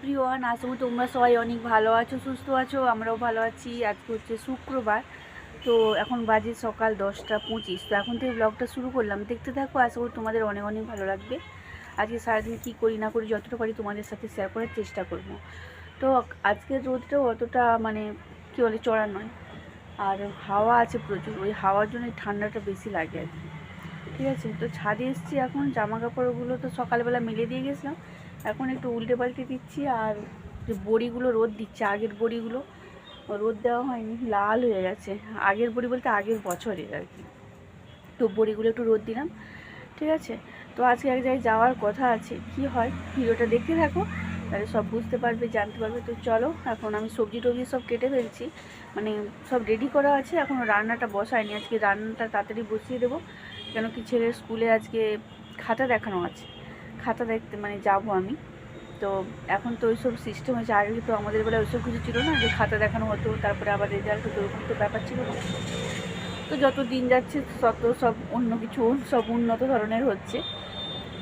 Everyone আশা করি তোমরা সবাই অনেক ভালো আছো, সুস্থ আছো, আমরাও ভালো আছি। আজকে হচ্ছে শুক্রবার, তো এখন বাজে সকাল দশটা পঁচিশ। তো এখন থেকে ব্লগটা শুরু করলাম। দেখতে থাকো, আশা করি তোমাদের অনেক অনেক ভালো লাগবে। আজকে সারাদিন কী করি না করি যতটা পারি তোমাদের সাথে শেয়ার করার চেষ্টা করব। তো আজকের রোদটাও অতটা মানে কী বলে চড়া নয়, আর হাওয়া আছে প্রচুর। ওই হাওয়ার জন্য ঠান্ডাটা বেশি লাগে আর কি। ঠিক আছে? তো ছাদে এসেছি এখন জামা কাপড়গুলো তো সকালবেলা মেলে দিয়ে গেছিলাম। এখন একটু উল্টে পাল্টে দিচ্ছি আর যে বড়িগুলো রোদ দিচ্ছে, আগের বড়িগুলো, রোদ দেওয়া হয়নি, লাল হয়ে গেছে। আগের বড়ি বলতে আগের বছরের আর কি। তো বড়িগুলো একটু রোদ দিলাম, ঠিক আছে? তো আজকে এক জায়গায় যাওয়ার কথা আছে, কি হয়? ভিডিওটা দেখতে থাকো, তাহলে সব বুঝতে পারবে, জানতে পারবে। তো চলো, এখন আমি সবজি টবজি সব কেটে ফেলছি। মানে সব রেডি করা আছে, এখন রান্নাটা বসায়নি। আজকে রান্নাটা তাড়াতাড়ি বসিয়ে দেবো। কেন কি ছেলের স্কুলে আজকে খাতা দেখানো আছে। খাতা দেখতে মানে যাব আমি। তো এখন তো ওইসব সিস্টেম হয়েছে। আগে তো আমাদের বেলায় ওইসব কিছু ছিল না যে খাতা দেখানো হতো, তারপরে আবার রেজাল্ট হতো ওরকম তো ব্যাপার ছিল না। তো যত দিন যাচ্ছে তত সব অন্য কিছু, সব উন্নত ধরনের হচ্ছে।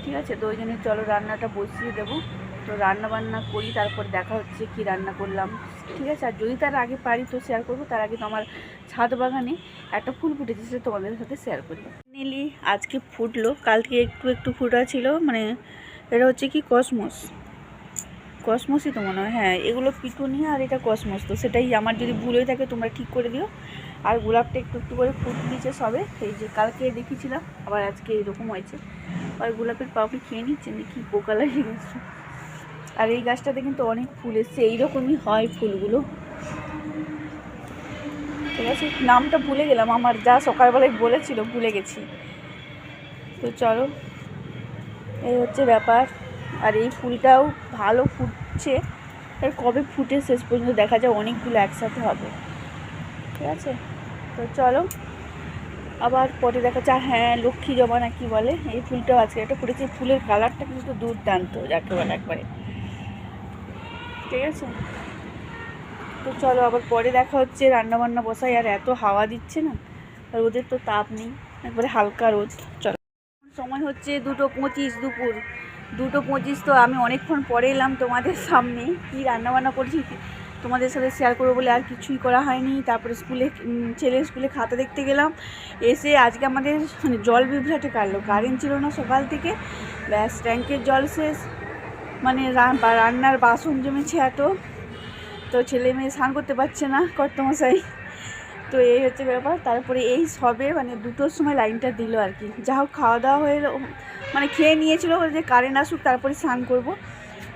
ঠিক আছে? তো ওই জন্য চলো রান্নাটা বসিয়ে দেবো। তো রান্না বান্না করি, তারপর দেখা হচ্ছে কি রান্না করলাম। ঠিক আছে? আর যদি তার আগে পারি তো শেয়ার করব। তার আগে তো আমার ছাদ বাগানে একটা ফুল ফুটেছে, সেটা তোমাদের সাথে শেয়ার করি। নিলি আজকে ফুটলো। কালকে একটু একটু ফুটা ছিল মানে এটা হচ্ছে কি কসমস। কসমসই তো মনে হয় হ্যাঁ এগুলো পিটুনিয়া আর এটা কসমস। তো সেটাই আমার যদি ভুল হয়ে থাকে, তোমরা ঠিক করে দিও। আর গোলাপটা একটু একটু করে ফুট দিয়েছে সবে। এই যে কালকে দেখিয়েছিলাম আবার আজকে এরকম হয়েছে। আর গোলাপের পাপড়ি খেয়ে নিচ্ছে নাকি? পোকা লাগিয়ে গেছে। আর এই গাছটাতে কিন্তু অনেক ফুল এসছে এইরকমই হয় ফুলগুলো। ঠিক আছে নামটা ভুলে গেলাম, আমার যা সকালবেলায় বলেছিল ভুলে গেছি। তো চলো, এই হচ্ছে ব্যাপার। আর এই ফুলটাও ভালো ফুটছে, আর কবে ফুটে শেষ পর্যন্ত দেখা যায় অনেকগুলো একসাথে হবে। ঠিক আছে? তো চলো, আবার পরে দেখা যায় হ্যাঁ লক্ষ্মী জবা না কি বলে? এই ফুলটাও আজকে একটা ফুটেছে, ফুলের কালারটা কিন্তু দুর্দান্ত, যাকে বলে একবারে। ঠিক আছে? তো চলো, আবার পরে দেখা হচ্ছে। রান্না বান্না বসাই, আর এত হাওয়া দিচ্ছে না, আর ওদের তো তাপ নেই। একবারে হালকা রোদ। চলো। সময় হচ্ছে দুটো পঁচিশ দুপুর। দুটো পঁচিশ তো আমি অনেকক্ষণ পরে এলাম তোমাদের সামনে। কী রান্নাবান্না করেছি তোমাদের সাথে শেয়ার করব বলে আর কিছুই করা হয়নি। তারপরে স্কুলে ছেলের স্কুলে খাতা দেখতে গেলাম। এসে আজকে আমাদের মানে জল বিভ্রাটে কাটলো। কারেন্ট ছিল না সকাল থেকে। ব্যাস ট্যাঙ্কের জল শেষ। মানে রান্নার বাসন জমেছে এত, তো ছেলে মেয়ে স্নান করতে পারছে না কর্তমশাই। তো এই হচ্ছে ব্যাপার। তারপরে এই সবে মানে দুটোর সময় লাইনটা দিল আর কি। যা হোক খাওয়া দাওয়া হয়ে মানে খেয়ে নিয়েছিল যে কারেন্ট আসুক, তারপরে স্নান করব।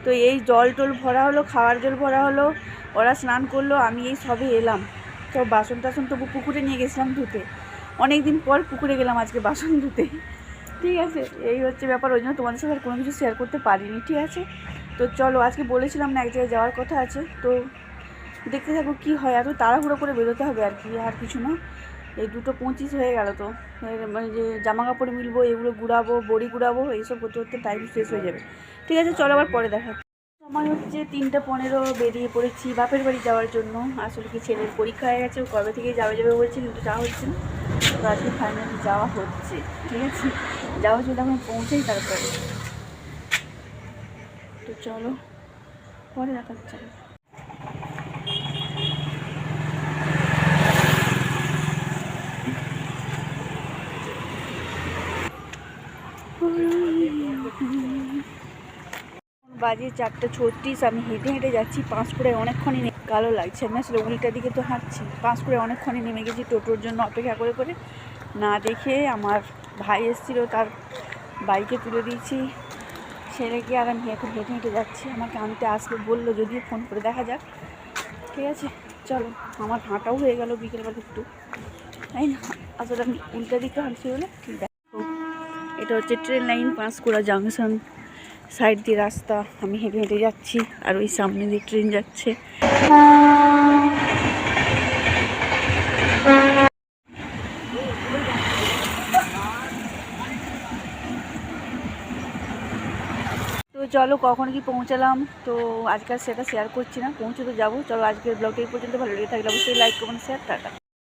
তো এই জল টল ভরা হলো, খাওয়ার জল ভরা হলো, ওরা স্নান করল, আমি এই সবে এলাম। তো বাসন টাসন তবু পুকুরে নিয়ে গেছিলাম ধুতে। অনেক দিন পর পুকুরে গেলাম আজকে বাসন ধুতে। ঠিক আছে, এই হচ্ছে ব্যাপার, ওই জন্য তোমাদের সাথে আর কোনো কিছু শেয়ার করতে পারিনি, ঠিক আছে? তো চলো, আজকে বলেছিলাম না, এক জায়গায় যাওয়ার কথা আছে, তো দেখতে থাকো কী হয়, এত তাড়াহুড়ো করে বেরোতে হবে আর কি, আর কিছু না। এই দুটো পঁচিশ হয়ে গেল তো মানে যে জামা কাপড় মিলবো, এগুলো গুড়াবো, বড়ি গুড়াবো, এইসব করতে করতে টাইম শেষ হয়ে যাবে। ঠিক আছে, চলো আবার পরে দেখা। সময় হচ্ছে তিনটা পনেরো, বেরিয়ে পড়েছি বাপের বাড়ি যাওয়ার জন্য, আসলে কি ছেলের পরীক্ষা হয়ে গেছে কবে থেকে যাবে যাবে বলছে, কিন্তু যাওয়া হচ্ছে না। তো আজকে ফাইনালি যাওয়া হচ্ছে, ঠিক আছে? যাওয়া হচ্ছে এখন পৌঁছেই তারপরে। তো চলো, পরে দেখা হচ্ছে। বাজে চারটে ছত্রিশ, আমি হেঁটে হেঁটে যাচ্ছি পাঁশকুড়ায় অনেকক্ষণই কালো লাগছে না আসলে উল্টা দিকে তো হাঁটছি। পাঁশকুড়ায় অনেকক্ষণই নেমে গেছি টোটোর জন্য অপেক্ষা করে করে। না দেখে আমার ভাই এসেছিল, তার বাইকে তুলে দিয়েছি। ছেলেকে আর আমি এখন হেঁটে হেঁটে যাচ্ছি? আমাকে আনতে আসবে বলল, যদিও ফোন করে দেখা যাক। ঠিক আছে, চলো। আমার হাঁটাও হয়ে গেল বিকেলবেলা একটু। তাই না? আসলে আমি উল্টা দিকে হাঁটছি বলে। ঠিক এটা হচ্ছে train line Panskura junction. Side দিয়ে রাস্তা, আমি হেঁটে হেঁটে যাচ্ছি, আর ওই সামনে দিয়ে ট্রেন যাচ্ছে। তো চলো কখন কি পৌঁছালাম? তো আজকাল সেটা শেয়ার করছি না পৌঁছে তো যাব। চলো আজকের ব্লগটা এই পর্যন্ত, ভালো লেগে থাকলে অবশ্যই লাইক কমেন্ট শেয়ার টাটা।